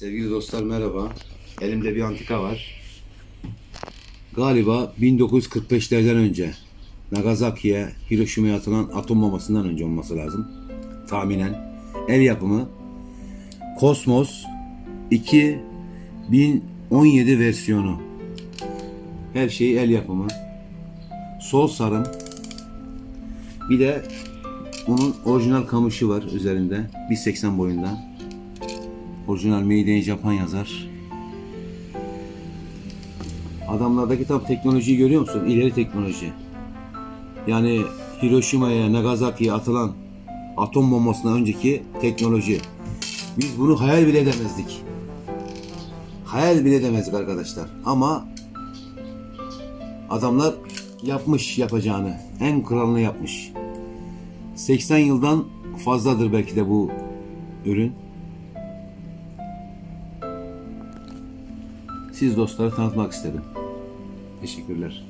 Sevgili dostlar merhaba. Elimde bir antika var. Galiba 1945'lerden önce Nagasaki'ye, Hiroşima'ya atılan atom bombasından önce olması lazım. Tahminen. El yapımı. Kosmos 2017 versiyonu. Her şey el yapımı. Sol sarım. Bir de bunun orijinal kamışı var üzerinde. 1.80 boyunda. Orijinal Made in Japan yazar. Adamlardaki tam teknolojiyi görüyor musun? İleri teknoloji. Yani Hiroşima'ya, Nagasaki'ye atılan atom bombasından önceki teknoloji. Biz bunu hayal bile edemezdik. Hayal bile edemezdik arkadaşlar. Ama adamlar yapmış yapacağını. En kralını yapmış. 80 yıldan fazladır belki de bu ürün. Siz dostlara tanıtmak istedim. Teşekkürler.